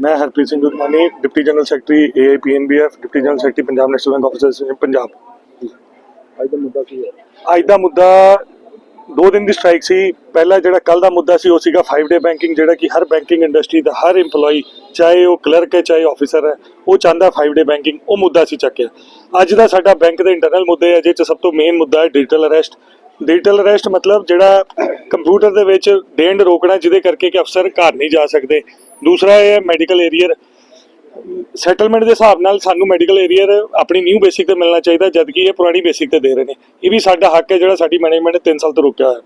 ਮੈਂ Harpreet Singh Gurmani deputy general secretary AIPNBF deputy general secretary Punjab national bank of association Punjab ਅੱਜ ਦਾ ਮੁੱਦਾ ਕੀ ਹੈ? ਅੱਜ ਦਾ ਮੁੱਦਾ ਦੋ ਦਿਨ ਦੀ ਸਟ੍ਰਾਈਕ ਸੀ। ਪਹਿਲਾ ਜਿਹੜਾ ਕੱਲ ਦਾ ਮੁੱਦਾ ਸੀ ਉਹ ਸੀਗਾ 5 ਡੇ ਬੈਂਕਿੰਗ ਜਿਹੜਾ ਕਿ ਹਰ ਬੈਂਕਿੰਗ ਇੰਡਸਟਰੀ ਦਾ ਹਰ EMPLOYE ਚਾਹੇ ਉਹ ਕਲਰਕ ਹੈ ਚਾਹੇ ਆਫੀਸਰ ਹੈ ਉਹ ਚਾਹੁੰਦਾ 5 ਡੇ ਬੈਂਕਿੰਗ ਉਹ ਮੁੱਦਾ ਸੀ ਚੱਕਿਆ। ਅੱਜ ਦਾ ਸਾਡਾ ਬੈਂਕ ਦੇ ਇੰਟਰਨਲ ਮੁੱਦੇ ਹੈ ਜਿਹਦੇ ਚ ਸਭ ਤੋਂ ਮੇਨ ਮੁੱਦਾ ਹੈ ਡਿਜੀਟਲ ਅਰੈਸਟ ਡਿਜੀਟਲ ਅਰੈਸਟ ਮਤਲਬ ਜਿਹੜਾ ਕੰਪਿਊਟਰ ਦੇ ਵਿੱਚ ਡੇਂਡ ਰੋਕਣਾ ਜਿਹਦੇ ਕਰਕੇ ਕਿ ਅਫਸਰ ਘਰ ਨਹੀਂ ਜਾ ਸਕਦੇ। ਦੂਸਰਾ ਇਹ ਹੈ ਮੈਡੀਕਲ ਏਰੀਅਰ ਸੈਟਲਮੈਂਟ ਦੇ ਹਿਸਾਬ ਨਾਲ ਸਾਨੂੰ ਮੈਡੀਕਲ ਏਰੀਅਰ ਆਪਣੀ ਨਿਊ ਬੇਸਿਕ ਤੇ ਮਿਲਣਾ ਚਾਹੀਦਾ ਜਦ ਇਹ ਪੁਰਾਣੀ ਬੇਸਿਕ ਤੇ ਦੇ ਰਹੇ ਨੇ। ਇਹ ਵੀ ਸਾਡਾ ਹੱਕ ਹੈ ਜਿਹੜਾ ਸਾਡੀ ਮੈਨੇਜਮੈਂਟ ਨੇ 3 ਸਾਲ ਤੋਂ ਰੋਕਿਆ ਹੋਇਆ।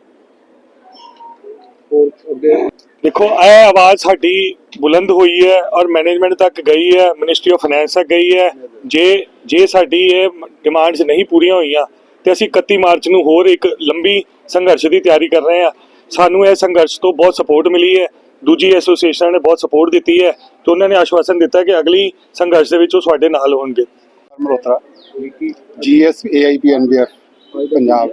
ਦੇਖੋ, ਇਹ ਆਵਾਜ਼ ਸਾਡੀ ਬੁਲੰਦ ਹੋਈ ਹੈ ਔਰ ਮੈਨੇਜਮੈਂਟ ਤੱਕ ਗਈ ਹੈ। ਮਿਨਿਸਟਰੀ ਆਫ ਫਾਈਨੈਂਸ ਤੱਕ ਗਈ ਹੈ। ਜੇ ਜੇ ਸਾਡੀ ਇਹ ਡਿਮਾਂਡਸ ਨਹੀਂ ਪੂਰੀਆਂ ਹੋਈਆਂ ਤੇ ਅਸੀਂ 31 ਮਾਰਚ ਨੂੰ ਹੋਰ ਇੱਕ ਲੰਬੀ ਸੰਘਰਸ਼ ਦੀ ਤਿਆਰੀ ਕਰ ਰਹੇ ਹਾਂ। ਸਾਨੂੰ ਇਹ ਸੰਘਰਸ਼ ਤੋਂ ਬਹੁਤ ਸਪੋਰਟ ਮਿਲੀ ਹੈ। ਦੂਜੀ ਐਸੋਸੀਏਸ਼ਨ ਨੇ ਬਹੁਤ ਸਪੋਰਟ ਦਿੱਤੀ ਹੈ। ਤੇ ਉਹਨਾਂ ਨੇ ਆਸ਼ਵਾਸਨ ਦਿੱਤਾ ਕਿ ਅਗਲੀ ਸੰਘਰਸ਼ ਦੇ ਵਿੱਚ ਉਹ ਸਾਡੇ ਨਾਲ ਹੋਣਗੇ। Malhotra GS AIP NBF Punjab.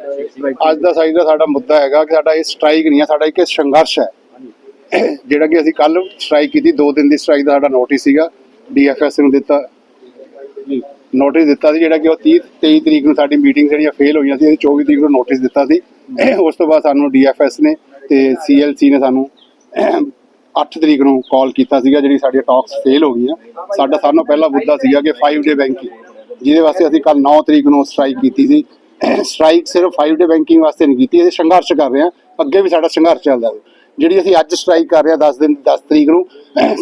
ਅੱਜ ਦਾ ਸਾਈਜ਼ ਦਾ ਸਾਡਾ ਮੁੱਦਾ ਹੈਗਾ ਕਿ ਸਾਡਾ ਇਹ ਸਟ੍ਰਾਈਕ ਨਹੀਂ ਹੈ ਸਾਡਾ ਇੱਕ ਸੰਘਰਸ਼ ਹੈ। ਜਿਹੜਾ ਕਿ ਅਸੀਂ ਕੱਲ ਸਟ੍ਰਾਈਕ ਕੀਤੀ ਦੋ ਦਿਨ ਦੀ ਸਟ੍ਰਾਈਕ ਦਾ ਸਾਡਾ ਨੋਟਿਸ ਸੀਗਾ। ਡੀਐਫਐਸ ਨੂੰ ਦਿੱਤਾ। ਨੋਟਿਸ ਦਿੱਤਾ ਸੀ, ਜਿਹੜਾ ਕਿ ਉਹ 30 23 ਤਰੀਕ ਨੂੰ ਸਾਡੀ ਮੀਟਿੰਗ ਜਿਹੜੀਆਂ ਫੇਲ ਹੋਈਆਂ ਸੀ ਇਹ 24 ਤਰੀਕ ਨੂੰ ਨੋਟਿਸ ਦਿੱਤਾ ਸੀ। ਉਸ ਤੋਂ ਬਾਅਦ ਸਾਨੂੰ ਡੀਐਫਐਸ ਨੇ ਤੇ ਸੀਐਲਸੀ ਨੇ ਸਾਨੂੰ 8 ਤਰੀਕ ਨੂੰ ਕਾਲ ਕੀਤਾ ਸੀਗਾ, ਜਿਹੜੀ ਸਾਡੀਆਂ ਟਾਕਸ ਫੇਲ ਹੋ ਗਈਆਂ। ਸਾਡਾ ਸਾਨੂੰ ਪਹਿਲਾ ਮੁੱਦਾ ਸੀਗਾ ਕਿ 5 ਡੇ ਬੈਂਕਿੰਗ ਜਿਹਦੇ ਵਾਸਤੇ ਅਸੀਂ ਕੱਲ 9 ਤਰੀਕ ਨੂੰ ਸਟ੍ਰਾਈਕ ਕੀਤੀ ਸੀ। ਸਟ੍ਰਾਈਕ ਸਿਰਫ 5 ਡੇ ਬੈਂਕਿੰਗ ਵਾਸਤੇ ਨਹੀਂ ਕੀਤੀ, ਅਸੀਂ ਸੰਘਰਸ਼ ਕਰ ਰਹੇ ਹਾਂ। ਅੱਗੇ ਵੀ ਸਾਡਾ ਸੰਘਰਸ਼ ਚੱਲਦਾ ਹੈ ਜਿਹੜੀ ਅਸੀਂ ਅੱਜ ਸਟ੍ਰਾਈਕ ਕਰ ਰਹੇ ਹਾਂ 10 ਦਿਨ 10 ਤਰੀਕ ਨੂੰ,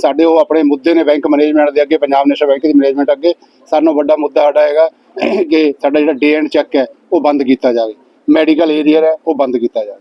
ਸਾਡੇ ਉਹ ਆਪਣੇ ਮੁੱਦੇ ਨੇ ਬੈਂਕ ਮੈਨੇਜਮੈਂਟ ਦੇ ਅੱਗੇ, ਪੰਜਾਬ ਨੈਸ਼ਨਲ ਬੈਂਕ ਦੀ ਮੈਨੇਜਮੈਂਟ ਅੱਗੇ ਸਾਨੂੰ ਵੱਡਾ ਮੁੱਦਾ ਸਾਡਾ ਹੈਗਾ ਕਿ ਸਾਡਾ ਜਿਹੜਾ ਡੇ ਐਂਡ ਚੈੱਕ ਹੈ, ਉਹ ਬੰਦ ਕੀਤਾ ਜਾਵੇ। ਮੈਡੀਕਲ ਏਰੀਆ ਹੈ, ਉਹ ਬੰਦ ਕੀਤਾ ਜਾਵੇ।